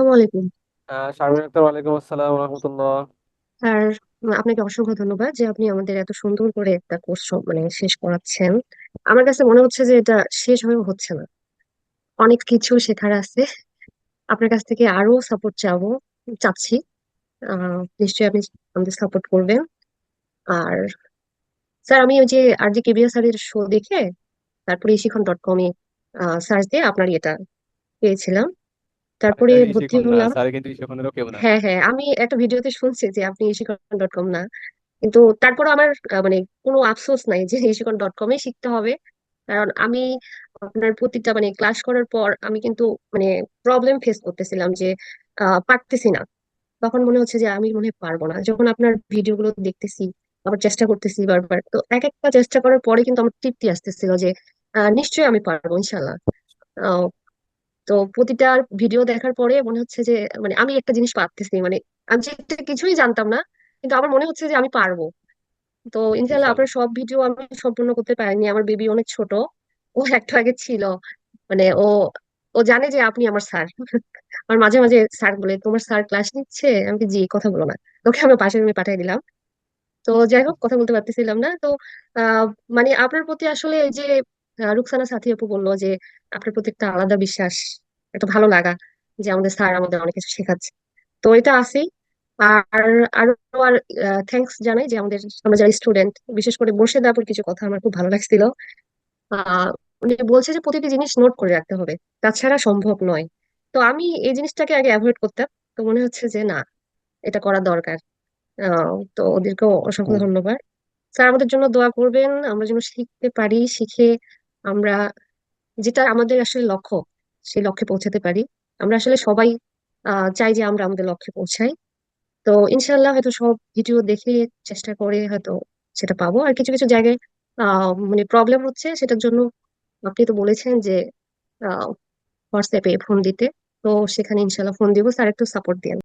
আসসালামু আলাইকুম শারমিন আক্তার ওয়ালাইকুম আসসালাম রহমতুল্লাহ। আর আপনাকে অসংখ্য ধন্যবাদ যে আপনি আমাদের এত সুন্দর করে একটা কোর্স মানে শেষ করাচ্ছেন। আমার কাছে মনে হচ্ছে যে এটা শেষ হয়েও হচ্ছে না। অনেক কিছু শেখার আছে। আপনার কাছ থেকে আরও সাপোর্ট চাবো চাচ্ছি। নিশ্চয়ই আপনি আমাদের সাপোর্ট করবেন। আর স্যার আমি ওই যে আর যে কেবিএস স্যারের শো দেখে তারপরে শিখন ডট কমে সার্চ দিয়ে আপনার এটা পেয়েছিলাম। তারপরে ভর্তি না হলাম স্যার কিন্তু ইশিখনেরও কেউ না। হ্যাঁ হ্যাঁ আমি একটা ভিডিওতে শুনছি যে আপনি শিখন ডট কম না। কিন্তু তারপরে আমার আহ, মানে কোনো আফসোস নাই যে ইশিকন ডট কমে শিখতে হবে। কারণ আমি আপনার প্রতিটা মানে ক্লাস করার পর আমি কিন্তু মানে প্রবলেম ফেস করতেছিলাম যে আহ, পারতেছি না। তখন মনে হচ্ছে যে আমি মনে হয় পারব না। যখন আপনার ভিডিও গুলো দেখতেছি আবার চেষ্টা করতেছি বারবার তো এক একটা চেষ্টা করার পরে কিন্তু আমার তৃপ্তি আসতেছিল যে আহ, নিশ্চয়ই আমি পারব ইনশাল্লাহ আহ, তো প্রতিটা ভিডিও দেখার পরে মনে হচ্ছে যে মানে আমি একটা জিনিস পারতেছি মানে আমি যেটা কিছুই জানতাম না কিন্তু আমার মনে হচ্ছে যে আমি পারব। তো ইনশাল্লাহ আপনার সব ভিডিও আমি সম্পূর্ণ করতে পারিনি। আমার বেবি অনেক ছোট ও একটু আগে ছিল। মানে ও ও জানে যে আপনি আমার স্যার আমার মাঝে মাঝে স্যার বলে তোমার স্যার ক্লাস নিচ্ছে? আমি জি কথা বলো না। তোকে আমি পাশের রুমে পাঠিয়ে দিলাম। তো যাই হোক কথা বলতে পারতেছিলাম না। তো আহ মানে আপনার প্রতি আসলে এই যে রুকসানা সাথী আপু বলল যে আপনার প্রতি একটা আলাদা বিশ্বাস একটা ভালো লাগা যে আমাদের স্যার আমাদের অনেক কিছু শেখাচ্ছে। তো এটা আছেই। আর আরও আর থ্যাঙ্কস জানাই যে আমাদের আমরা যারা স্টুডেন্ট বিশেষ করে মোর্শেদ আপুর কিছু কথা আমার খুব ভালো লাগছিল। উনি বলছে যে প্রতিটি জিনিস নোট করে রাখতে হবে তাছাড়া সম্ভব নয়। তো আমি এই জিনিসটাকে আগে অ্যাভয়েড করতাম। তো মনে হচ্ছে যে না এটা করা দরকার। তো ওদেরকেও অসংখ্য ধন্যবাদ। স্যার আমাদের জন্য দোয়া করবেন আমরা যেন শিখতে পারি শিখে আমরা যেটা আমাদের আসলে লক্ষ্য, সেই লক্ষ্যে পৌঁছাতে পারি। আমরা আসলে সবাই চাই যে আমরা আমাদের লক্ষ্যে পৌঁছাই। তো ইনশাল্লাহ হয়তো সব ভিডিও দেখে চেষ্টা করে হয়তো সেটা পাবো। আর কিছু কিছু জায়গায় মানে প্রবলেম হচ্ছে সেটার জন্য আপনি তো বলেছেন যে হোয়াটসঅ্যাপে ফোন দিতে। তো সেখানে ইনশাল্লাহ ফোন দিব স্যার একটু সাপোর্ট দিন।